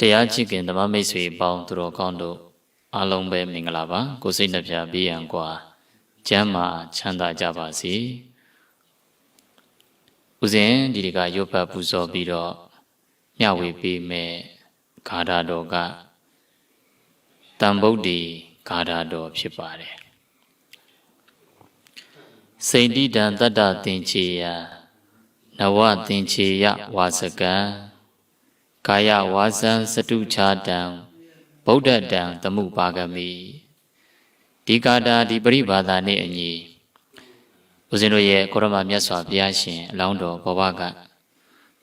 တရားချစ်ခင်ဓမ္မမိတ်ဆွေပေါင်းသူတော်ကောင်းတို့အားလုံးပဲမင်္ဂလာပါကိုစိတ်နှပြဘေးရန်ကွာကျမ်းမာချမ်းသာကြပါစေဦးဇင်းဒီဒီကရုပ်ဖတ်ပူဇော်ပြီးတော့မျှဝေပေးမယ်ဂါထာတော်ကတန်ဗုဒ္ဓီဂါထာတော်ဖြစ်ပါတယ်စိန်တိတံတတ္တသင်္ချေယနဝသင်္ချေယဝါစကံ ကာယဝါစံစတုချာတံဗုဒ္ဓတံသမှုပါကမိဒီကာတာဒီပရိဘာသာနဲ့အညီဦးဇင်းတို့ရဲ့ကိုရမမြတ်စွာဘုရားရှင်အလောင်းတော်ဘဝက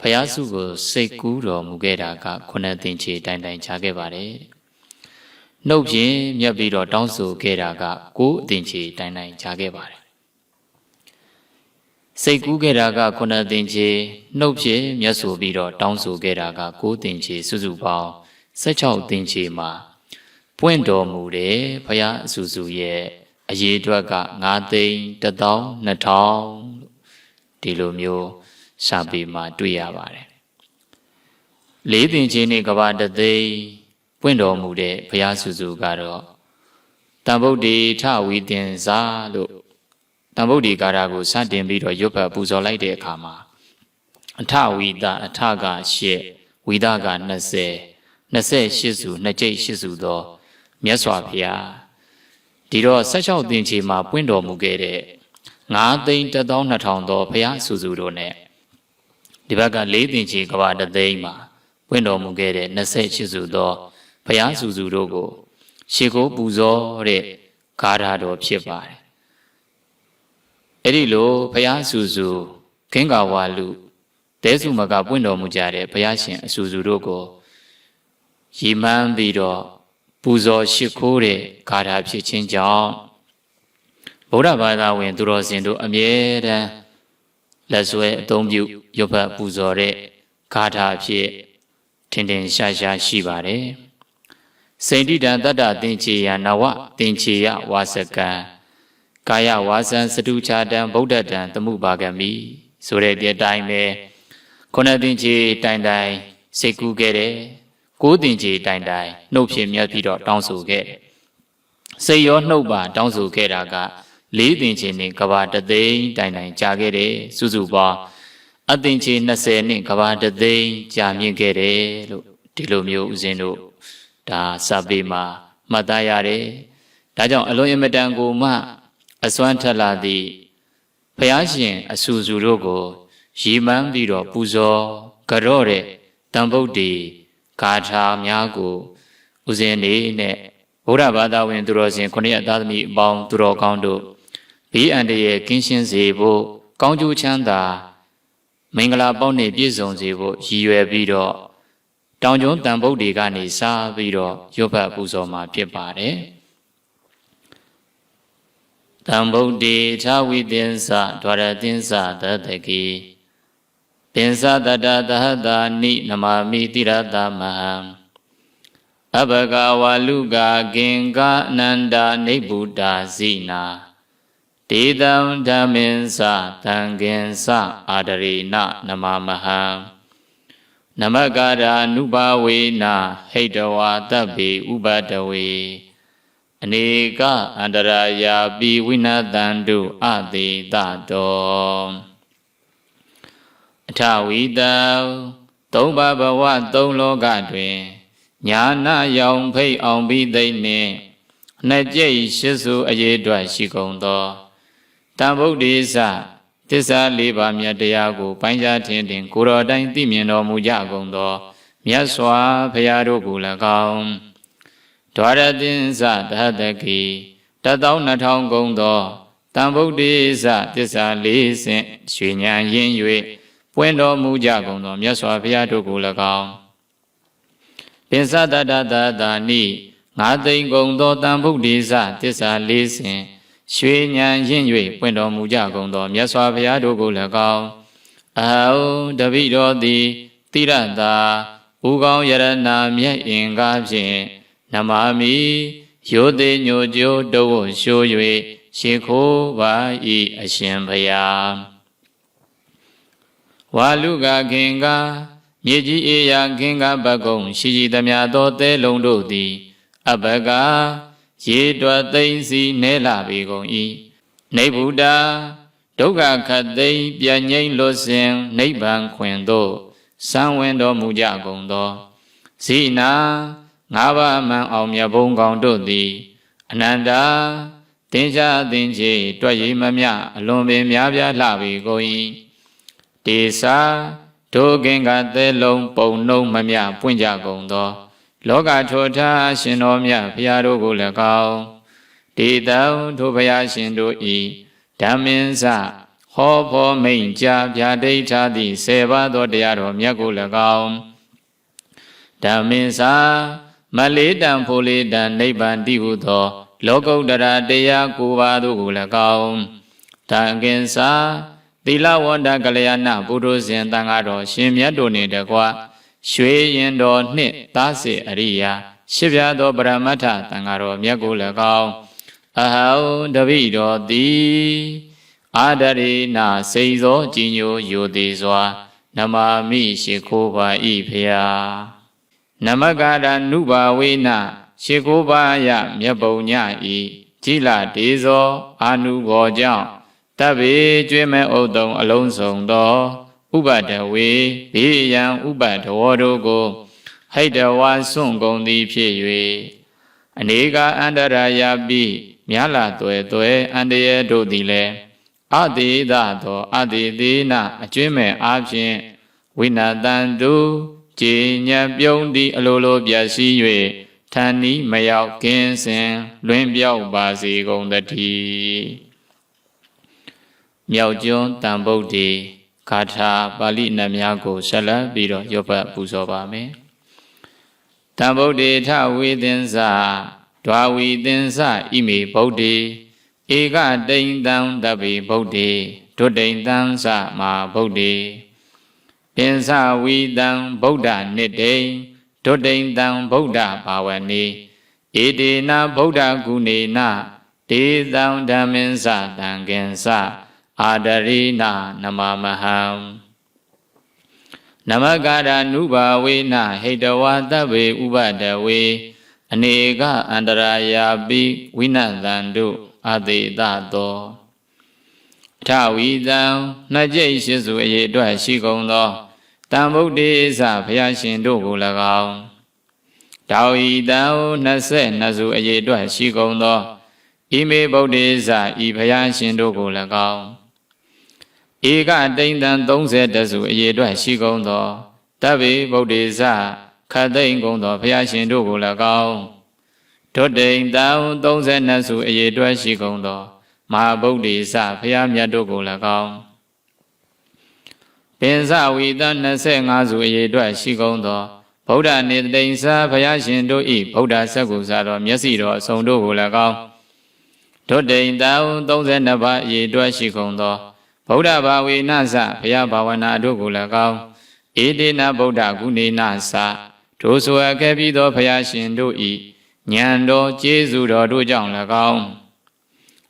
ဖယားစုကိုစိတ်ကူးတော်မူခဲ့တာကခုနှစ်သင်္ချေတိုင်တိုင်ခြားခဲ့ပါတယ်နှုတ်ဖြင့်မြတ်ပြီးတော့တောင်းဆိုခဲ့တာကကိုးအသင်္ချေတိုင်တိုင်ခြားခဲ့ပါတယ် စိတ်ကူးခဲ့တာကခုနှစ်သင်္ချေနှုတ်ဖြင့်မြတ်ဆိုပြီးတော့တောင်းဆိုခဲ့တာကကိုးသင်္ချေစုစုပေါင်း16သင်္ချေမှာပွင့်တော်မူတယ်ဘုရားအဆူဆူရဲ့အရေးအတွက်က9သိန်း1000 2000လို့ဒီလိုမျိုးစာပေမှာတွေ့ရပါတယ်လေးသင်္ချေနဲ့ကဘာတသိန်းပွင့်တော်မူတဲ့ဘုရားဆူဆူကတော့တန်ဗုဒ္ဓေထဝီတင်စာလို့ တန်ဗုဒ္ဓေကာရာကိုစတင်ပြီးတော့ရွတ်ဖတ်ပူဇော်လိုက်တဲ့အခါမှာအထဝီဒအထက8ဝီဒက20 28စုနှစ်ကြိတ်8စုသောမြတ်စွာဘုရားဒီတော့16သင်္ချေမှာပွင့်တော်မူခဲ့တဲ့9သိန်း12000သောဘုရားစုစုတို့ ਨੇ ဒီဘက်က4သင်္ချေကဘာတသိန်းမှာပွင့်တော်မူခဲ့တဲ့28စုသောဘုရားစုစုတို့ကို ရှေကိုပူဇော်တဲ့ဂါထာတော်ဖြစ်ပါတယ် အဲ့ဒီလိုဘုရားစုစုခင်းကာဝါလူတဲစုမကပွင့်တော်မူကြတဲ့ဘုရားရှင်အစုစုတို့ကိုရည်မှန်းပြီးတော့ပူဇော်ရှိခိုးတဲ့ဂါထာဖြစ်ခြင်းကြောင့်ဗုဒ္ဓဘာသာဝင် သူတော်စင်တို့အမြဲတမ်းလက်ဆွဲအသုံးပြုရုပ်ဖတ်ပူဇော်တဲ့ဂါထာဖြစ်ထင်ထင်ရှားရှားရှိပါတယ်စိန္တိတံတတ္တသင်္ချေယနဝသင်္ချေယဝါစကံ ကာယဝါစံစတုချာတံဗုဒ္ဓတံသမှုပါကမိဆိုတဲ့ဒီအတိုင်းပဲခုနသင်္ချေတိုင်တိုင်စိတ်ကူးခဲ့တယ်ကိုးတင်ကြီးတိုင်တိုင်နှုတ်ဖြင့်မြတ်ပြီးတော့တောင်းဆိုခဲ့တယ်။စိတ်ရောနှုတ်ပါတောင်းဆိုခဲ့တာကလေးတင်ကြီးနဲ့ကဘာတသိန်းတိုင်တိုင်ကြာခဲ့တယ်စုစုပေါင်းအတင်ကြီး20နဲ့ကဘာတသိန်းကြာမြင့်ခဲ့တယ်လို့ဒီလိုမျိုးဦးဇင်းတို့ဒါစာပေမှာမှတ်သားရတယ်။ဒါကြောင့်အလွန်အမတန်ကိုမှ အစွမ်းထက်လာသည့်ဘုရားရှင်အဆူဆူတို့ကိုရည်မှန်းပြီးတော့ပူဇော်ကြော့တဲ့တန်ဗုဒ္ဓေဂါထာများကိုဦးဇင်းနေနဲ့ဗုဒ္ဓဘာသာဝင် သူတော်စင်ခொနည်းအသားသမီးအပေါင်းသူတော်ကောင်းတို့ဘေးအန္တရာယ်ကင်းရှင်းစေဖို့ကောင်းကျိုးချမ်းသာမင်္ဂလာပေါက်နဲ့ပြည့်စုံစေဖို့ရည်ရွယ်ပြီးတော့တောင်ကျုံတန်ဗုဒ္ဓေကနေစားပြီးတော့ရုပ်ဖတ်ပူဇော်မှာဖြစ်ပါတယ် တံဗုဒ္ဓေသာဝိသင်္စဒွါရသင်္စသတ္တကေပင်စတတသဟတာနိနမမိတိရတမဟံအဘဂဝါလူကာကင်္ဂအနန္တာနေဗုဒ္ဓဇိနာဒေတံဓမ္မင်္စတံကင်္စအာဒရိနနမမဟံနမကာရာနုဘာဝေနာဟိတဝါတဗ္ဗေဥပတဝေ အနေကအန္တရာယာပိဝိနတံတုအသေးတတောအထဝီတံသုံးပါးဘဝသုံးလောကတွင်ညာနာယောင်ဖိတ်အောင်ပြီးသိမ့်နှင့်နှစ်ကြိတ်ရှစ်စုအရေးအတွက်ရှိကုန်သောတံဗုဒ္ဓေသသစ္စာလေးပါးမြတ်တရားကိုပိုင်းခြားထင်တင်ကိုတော်တိုင်းသိမြင်တော်မူကြကုန်သောမြတ်စွာဘုရားတို့ကို၎င်း ဒွါရသင်္စတဟတကိတသော2000ကုံသောတံဗုဒ္ဓေသသစ္စာလေးဆင့်ရွှေညာရင်း၍ပွင့်တော်မူကြကုန်သောမြတ်စွာဘုရားတို့ကို၎င်းပင်စတတတတာနိငါသိင်ကုံသောတန်ဗုဒ္ဓိစတစ္ဆာလေးဆင်ရွှေညံရင့်၍ပွင့်တော်မူကြကုန်သောမြတ်စွာဘုရားတို့ကို၎င်းအဟောတပိတော်သည်တိရတာဘူကောင်းယရနာမြတ်အင်္ဂါဖြင့် နမမိယောတိညိုကျိုးတဝရှိုး၍ရှ िख ိုးပါဤအရှင်ဘုရားဝါလူကခင်ကမြေကြီးအေယာခင်းကပကုံရှိရှိသမျှသောသဲလုံးတို့သည်အဘကရေတွက်သိမ့်စီနဲလာပေကုန်၏နေဗုဒ္ဓဒုက္ခခတ်သိမ့်ပြငိမ့်လွတ်စဉ်နိဗ္ဗာန်ခွင်သို့စံဝင်တော်မူကြကုန်သောဇိနာ ငါးပါးမှန်အောင်မြတ်ဘုံကောင်တို့သည်အနန္တာတင်ရှားသင်ချေတွက်ရည်မမြအလွန်ပင်များပြားလှပေကုန်၏တေစာဒုကင်္ဂသဲလုံးပုံနှုံမမြပွင့်ကြကုန်သော လောကထောထားရှင်တော်မြတ်ဘုရားတို့ကို၎င်းဒေတံထိုဘုရားရှင်တို့ဤဓမ္မင်းစဟောဖောမိန်ကြာဗျာဒိဋ္ဌာသည့်ဆေပါးသောတရားတော်မြတ်ကို၎င်းဓမ္မင်းစာ မလေးတံဖိုလေးတံနိဗ္ဗာန်တိဟုသော လောကုတ္တရာတရားကိုပါတို့ကို၎င်းတံကင်စာသီလဝန္တကလျာဏပုရုဇဉ်တန်ဃာတော်ရှင်မြတ်တို့နှင့်တကွရွှေရင်တော်နှင့်သားစေအရိယာရှစ်ပြားသောပရမတ္ထတန်ဃာတော်မြတ်ကို၎င်းအဟံတပိတော်သည်အာဒရိနာစိတ်သောကြည်ညိုယိုသေးစွာ နမာမိရှိခိုးပါဤဖျာ နမကရာနုဘာဝေနရှိခိုးပါယမြတ်ပုံညဤကြည်လာဒေဇောအာနုဘောကြောင့်တပ်ပေကျွေးမဲ့ဥတုံအလုံးစုံသောဥပဒဝေဘေးရန်ဥပဒဝတို့ကိုဟိတဝါစွန့်ကုန်သည်ဖြစ်၍အနေကအန္တရာယပိမြာလာသွဲသွဲအန္တရာယ်တို့သည်လည်းအတိဒသောအတိသေးနာအကျွင်းမဲ့အားဖြင့်ဝိနာတန်တု ခြေညံပြုံးသည့်အလိုလိုပြည့်စည်၍ဌာနီမရောက်ကင်းစင်လွင်ပြောက်ပါစေကုန်တည်းမြောက်ကျွန်းတန်ဗုဒ္ဓေဂါထာပါဠိနတ်များကိုဆက်လက်ပြီးတော့ရွတ်ပတ်ပူဇော်ပါမယ်တံဗုဒ္ဓေထဝေသင်္စာဒွာဝီသင်္စဣမေဗုဒ္ဓေဧကတိန်တံတပိဗုဒ္ဓေဒုတိန်တံစမာဗုဒ္ဓေ ပင်စဝီတံဗုဒ္ဓနိတိန်ဒုတိန်တံဗုဒ္ဓဘာဝနေဧတေနဗုဒ္ဓဂုဏေနဒေသံဓမ္မင်းစတံကင်္စအာဒရိနာနမမဟံနမကာရနုဘာဝေနဟိတဝါတဗေဥပဒဝေအနေကအန္တရာယာပိဝိနသံတို့အသေးသသောအ ထဝီတံနှစ်ကျိတ်ရှိစုအရေးအတွက်ရှိကုန်သောတံဗုဒ္ဓေသဘုရားရှင်တို့ကို၎င်းတောဝီတံ22စုအရေးအတွက်ရှိကုန်သောဣမေဗုဒ္ဓေသဤဘုရားရှင်တို့ကို၎င်းဧကတိန်တံ30စုအရေးအတွက်ရှိကုန်သောတဗ္ဗေဗုဒ္ဓေသခတ်သိမ့်ကုန်သောဘုရားရှင်တို့ကို၎င်းဒုတိန်တံ32စုအရေးအတွက်ရှိကုန်သော မဟာဗုဒ္ဓေသဘုရားမြတ်တို့ကို၎င်းပင်စဝီတ25စုအရေးအတွက်ရှိကုန်သောဗုဒ္ဓနေတိန်စာဘုရားရှင်တို့ဤဗုဒ္ဓဆက်ကုစာတော်မျက်စိတော်အစုံတို့ကို၎င်းဒုတိန်တံ32ပါးအရေးအတွက်ရှိကုန်သောဗုဒ္ဓဘာဝေနသဘုရားဘာဝနာတို့ကို၎င်းဧတေနဗုဒ္ဓဂုဏေနသထိုဆိုအပ်ခဲ့ပြီးသောဘုရားရှင်တို့ဤဉာဏ်တော်ကျေးဇူးတော်တို့ကြောင့်၎င်း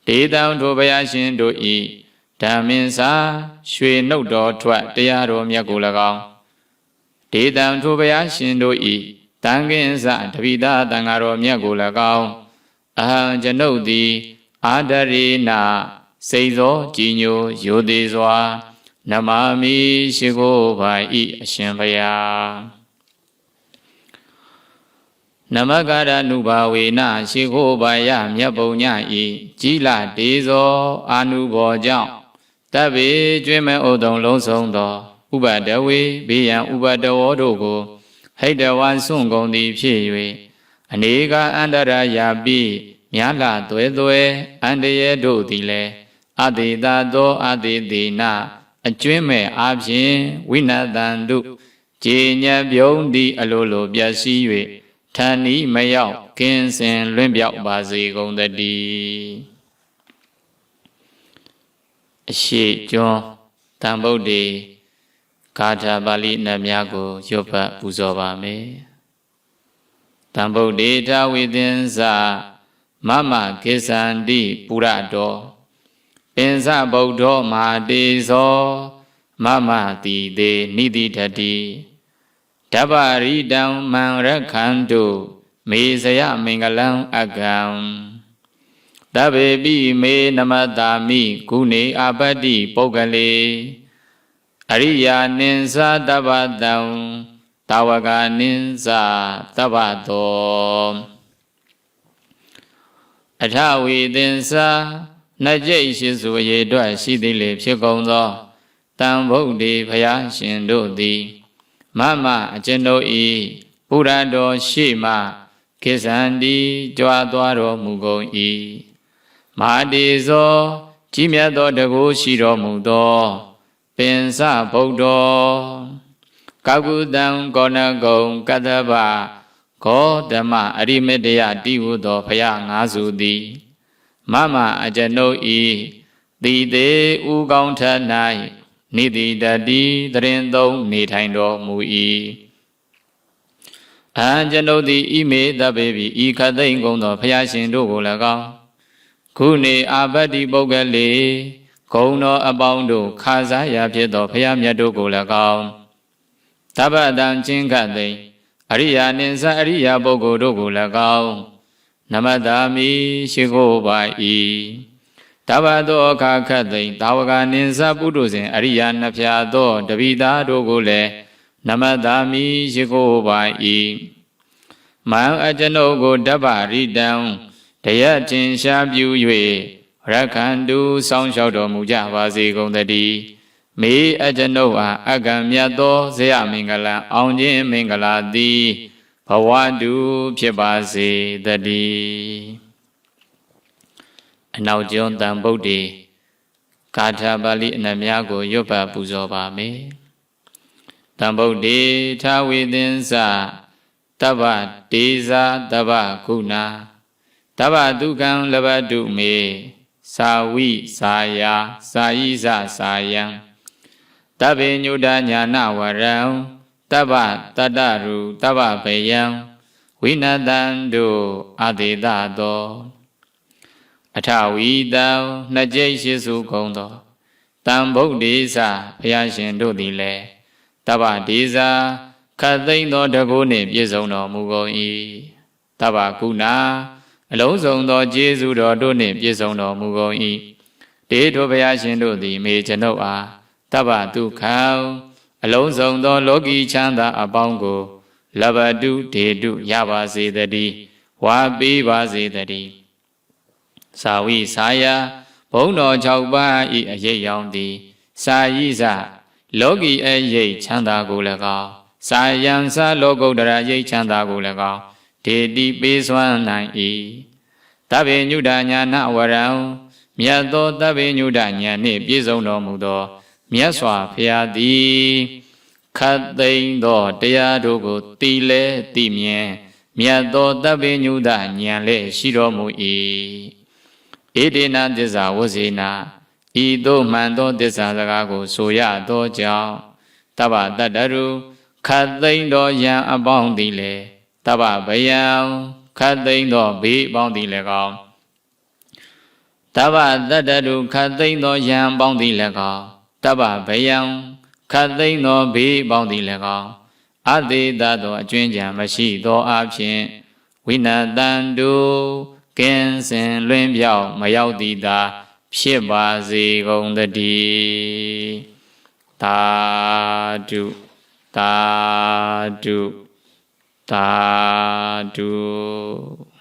ဒေတံထိုဘုရားရှင်တို့ဤဓမ္မင်းစာရွှေနှုတ်တော်ထွက်တရားတော်မြတ်ကို၎င်းဒေတံထိုဘုရားရှင်တို့ဤတန်ခင်းစတပိတာတန်ဃာတော်မြတ်ကို၎င်းအဟံကျွန်ုပ်သည်အာဒရိနာစိတ်သောကြည်ညိုယိုသေးစွာ နမမိရှိခိုးပါဤအရှင်ဘုရား နမကာရနုဘာဝေနရှိခိုးပါယမြတ်ပုံညဤကြီးလာဒေဇောအာနုဘောကြောင့်တပ်ပေကျွင်းမဲ့ဥဒုံလုံးဆုံးသောဥပဒဝေဘေးရန်ဥပဒဝောတို့ကိုဟိတဝါစွန့်ကုန်သည်ဖြစ်၍အနေကအန္တရာယာပိမြာလာသွဲသွဲအန္တရေတို့သည်လည်းအတေတာသောအတေတိနာအကျွင်းမဲ့အပြင်ဝိနတံတုခြေညံပြုံးသည့်အလိုလိုပြည့်စည်၍ ဌာနီမရောက်ကင်းစင်လွင့်ပြောက်ပါစေကုန်တည်းအရှိကျွန်းတန်ဗုဒ္ဓေဂါထာပါဠိနတ်များကိုရွတ်ပတ်ပူဇော်ပါမယ်တန်ဗုဒ္ဓေထာဝိသင်္စမမကိစ္ဆန္တိပုရတော်ပင်စဗုဒ္ဓမာတေဇော မမတိတေနိတိတတိ ဓဗ္ဗရိတံမံရခန္တုမေဇယမင်္ဂလံအကံတဗ္ဗေပိမေနမတာမိကုနေအပတ္တိပုဂ္ဂလေအရိယာနိသတဗ္ဗတံတာဝကနိသတဗ္ဗတောအထဝေသင်္စာနှစ်ကျိတ်ရှိစုရေအတွက်ရှိသည်လေဖြစ်ကုန်သောတံဗုဒ္ဓေဖယားရှင်တို့သည် မမအကျွန်ုပ်ဤဘုရားတော်ရှိမှကိစ္ဆန္တိကြွားသွားတော်မူကုန်၏မဟာတေဇောကြီးမြတ်သောတကူရှိတော်မူသောပင်စဗုဒ္ဓောကောကုတံကောဏဂုံကတ္တဗဂောဓမ္မအရိမတယတိဟုသောဖယားငါးစုသည်မမအကျွန်ုပ်ဤတိသေးဥကောင်းထ၌ နိတိတတိတရင်သုံးနေထိုင်တော်မူ၏အဟံကျွန်ုပ်သည်ဣမေတပေပြီဤခသိမ့်ကုန်သောဖယားရှင်တို့ကို၎င်းခုနေအာဘတ္တိပုဂ္ဂလေဂုံတော်အပေါင်းတို့ခါစားရဖြစ်သောဖယားမြတ်တို့ကို၎င်းတပ္ပတံချင်းခသိမ့်အရိယာနိသအရိယာပုဂ္ဂိုလ်တို့ကို၎င်းနမတာမိရှိခိုးပါ၏ တဘသောအခါခတ်သိတာဝကနိသပုထုဇဉ်အရိယာနှဖျာသောတပိသားတို့ကိုလည်းနမတာမိရှိခိုးပါ၏မံအကျွန်ုပ်ကိုတပ္ပရိတံတရချင်းရှားပြူ၍ရခန္တုစောင်းလျှောက်တော်မူကြပါစေကုန်သတည်းမေအကျွန်ုပ်အားအကံမြတ်သောဇေယမင်္ဂလာအောင်ခြင်းမင်္ဂလာသည်ဘဝတုဖြစ်ပါစေတည်း အနောက်ကျွန်းတန်ဗုဒ္ဓေကာထာပါဠိအနတ်များကိုရွတ်ပတ်ပူဇော်ပါမယ်တန်ဗုဒ္ဓေထာဝေသင်္စတဗ္ဗဒေဇာတဗ္ဗကုဏတဗ္ဗဒုက္ခံလဘတုမေသာဝိသာယာသာယိဇသာယံတဗ္ဗေညုတညာနာဝရံတဗ္ဗတတ္တရူတဗ္ဗဘေယံဝိနတံတို့အတေတသော အထဝီတံနှစ်ကျိတ်ရှိစုကုန်သောတံဗုဒ္ဓေသဘုရားရှင်တို့သည်လည်းတဗ္ဗဒေဇာခတ်သိမ့်သောတကုနှင့်ပြည့်စုံတော်မူကုန်၏တဗ္ဗကုဏအလုံးစုံသောကျေးဇူးတော်တို့နှင့်ပြည့်စုံတော်မူကုန်၏တေထိုဘုရားရှင်တို့သည်မေကျွန်ုပ်အားတဗ္ဗဒုက္ခံအလုံးစုံသောလောကီချမ်းသာအပေါင်းကိုလဘတုဒေတုရပါစေတည်းဝါပေးပါစေတည်း သာဝိသာယဘုံတော်၆ပါးဤအရေးရောင်သည်စာယိဇလောကီအရေးချမ်းသာကို၎င်းစာယံသလောကုတ္တရာရိတ်ချမ်းသာကို၎င်းဒေတိပေးစွမ်းနိုင်၏တဗ္ဗညုတညာနဝရံမြတ်သောတဗ္ဗညုတညာနှင့်ပြည့်စုံတော်မူသောမြတ်စွာဘုရားသည်ခတ်သိမ့်သောတရားတို့ကိုတည်လဲတည်မြဲမြတ်သောတဗ္ဗညုတဉာဏ်လည်းရှိတော်မူ၏ ဣတိနာသစ္စာဝဇေနာဤသို့မှန်သောသစ္စာစကားကိုဆိုရသောကြောင့်တဗ္ဗတတ္တရုခတ်သိမ့်သောယံအပေါင်းသည်လေတဗ္ဗဗယံခတ်သိမ့်သောဘေးအပေါင်းသည်လည်းကောင်းတဗ္ဗတတ္တရုခတ်သိမ့်သောယံအပေါင်းသည်လည်းကောင်းတဗ္ဗဗယံခတ်သိမ့်သောဘေးပေါင်းသည်လည်းကောင်းအသေးသသောအကျွင်းကြံမရှိသောအဖြစ်ဝိနတန်တု ကင်းစင်လွင်ပြောက်မရောက်သည်သာ ဖြစ်ပါစေကုန်တည်းသာဓုသာဓုသာဓု